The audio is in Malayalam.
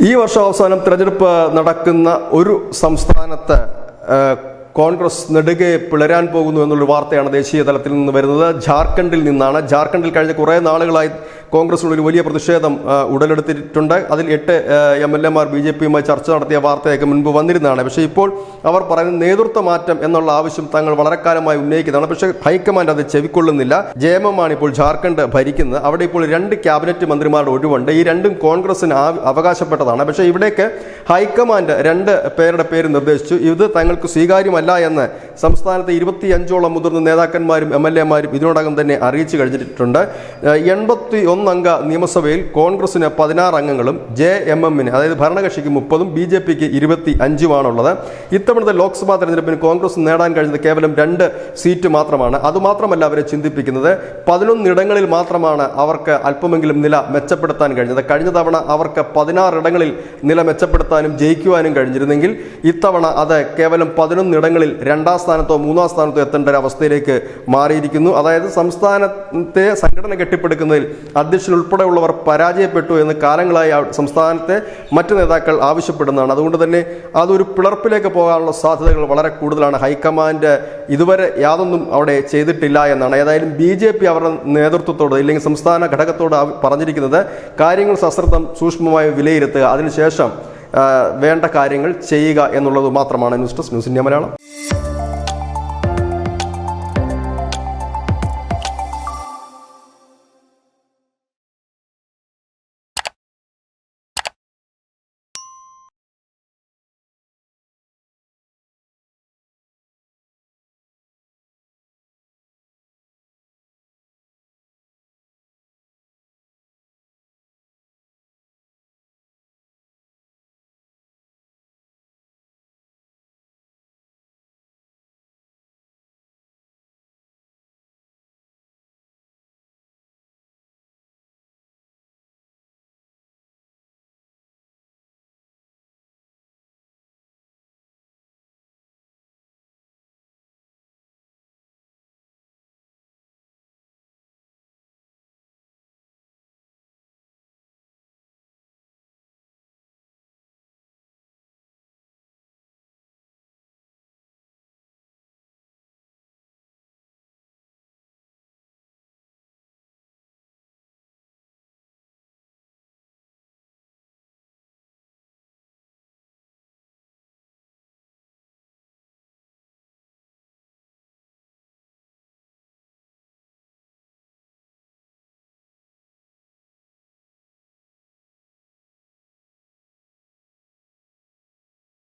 ഈ വർഷം അവസാനം തിരഞ്ഞെടുപ്പ് നടക്കുന്ന ഒരു സംസ്ഥാനത്ത് കോൺഗ്രസ് നെടുകെ പിളരാൻ പോകുന്നു എന്നുള്ള വാർത്തയാണ് ദേശീയ തലത്തിൽ നിന്ന് വരുന്നത്. ജാർഖണ്ഡിൽ നിന്നാണ്. ജാർഖണ്ഡിൽ കഴിഞ്ഞ കുറേ നാളുകളായി കോൺഗ്രസിനുള്ളിൽ വലിയ പ്രതിഷേധം ഉടലെടുത്തിട്ടുണ്ട്. അതിൽ എട്ട് എം എൽ എമാർ ബി ജെ പിയുമായി ചർച്ച നടത്തിയ വാർത്തയൊക്കെ മുൻപ് വന്നിരുന്നതാണ്. പക്ഷേ ഇപ്പോൾ അവർ പറയുന്ന നേതൃത്വ മാറ്റം എന്നുള്ള ആവശ്യം തങ്ങൾ വളരെ കാലമായി ഉന്നയിക്കുന്നതാണ്. പക്ഷേ ഹൈക്കമാൻഡ് അത് ചെവിക്കൊള്ളുന്നില്ല. ജയമമാണ് ഇപ്പോൾ ജാർഖണ്ഡ് ഭരിക്കുന്നത്. അവിടെ ഇപ്പോൾ രണ്ട് ക്യാബിനറ്റ് മന്ത്രിമാരുടെ ഒഴിവുണ്ട്. ഈ രണ്ടും കോൺഗ്രസിന് അവകാശപ്പെട്ടതാണ്. പക്ഷേ ഇവിടേക്ക് ഹൈക്കമാൻഡ് രണ്ട് പേരുടെ പേര് നിർദ്ദേശിച്ചു. ഇത് തങ്ങൾക്ക് സ്വീകാര്യമല്ല എന്ന് സംസ്ഥാനത്തെ ഇരുപത്തിയഞ്ചോളം മുതിർന്ന നേതാക്കന്മാരും എം എൽ എമാരും ഇതിനോടകം തന്നെ അറിയിച്ചു കഴിഞ്ഞിട്ടുണ്ട്. എൺപത്തി ഒന്നംഗ നിയമസഭയിൽ കോൺഗ്രസിന് പതിനാറ് അംഗങ്ങളും ജെ എം എമ്മിന് അതായത് ഭരണകക്ഷിക്ക് മുപ്പതും ബി ജെ പിക്ക് ഇരുപത്തി അഞ്ചുമാണുള്ളത് ഇത്തവണത്തെ ലോക്സഭാ തെരഞ്ഞെടുപ്പിന് കോൺഗ്രസ് നേടാൻ കഴിഞ്ഞത് കേവലം രണ്ട് സീറ്റ് മാത്രമാണ്. അതുമാത്രമല്ല അവരെ ചിന്തിപ്പിക്കുന്നത് പതിനൊന്നിടങ്ങളിൽ മാത്രമാണ് അവർക്ക് അല്പമെങ്കിലും നില മെച്ചപ്പെടുത്താൻ കഴിഞ്ഞത്. കഴിഞ്ഞ തവണ അവർക്ക് പതിനാറിടങ്ങളിൽ നില മെച്ചപ്പെടുത്താനും ജയിക്കുവാനും കഴിഞ്ഞിരുന്നെങ്കിൽ ഇത്തവണ അത് കേവലം പതിനൊന്നിടങ്ങളിൽ രണ്ടാം സ്ഥാനത്തോ മൂന്നാം സ്ഥാനത്തോ എത്തേണ്ട ഒരു അവസ്ഥയിലേക്ക് മാറിയിരിക്കുന്നു. അതായത് സംസ്ഥാനത്തെ സംഘടന കെട്ടിപ്പടുക്കുന്നതിൽ അധ്യക്ഷൻ ഉൾപ്പെടെയുള്ളവർ പരാജയപ്പെട്ടു എന്ന് കാലങ്ങളായി സംസ്ഥാനത്തെ മറ്റ് നേതാക്കൾ ആവശ്യപ്പെടുന്നതാണ്. അതുകൊണ്ട് തന്നെ അതൊരു പിളർപ്പിലേക്ക് പോകാനുള്ള സാധ്യതകൾ വളരെ കൂടുതലാണ്. ഹൈക്കമാൻഡ് ഇതുവരെ യാതൊന്നും അവിടെ ചെയ്തിട്ടില്ല എന്നാണ്. ഏതായാലും ബി ജെ പി അവരുടെ നേതൃത്വത്തോട് ഇല്ലെങ്കിൽ സംസ്ഥാന ഘടകത്തോട് പറഞ്ഞിരിക്കുന്നത് കാര്യങ്ങൾ സശ്രദ്ധം സൂക്ഷ്മമായി വിലയിരുത്തുക. അതിനുശേഷം വേണ്ട കാര്യങ്ങൾ ചെയ്യുക എന്നുള്ളത് മാത്രമാണ് news desk news India Malayalam.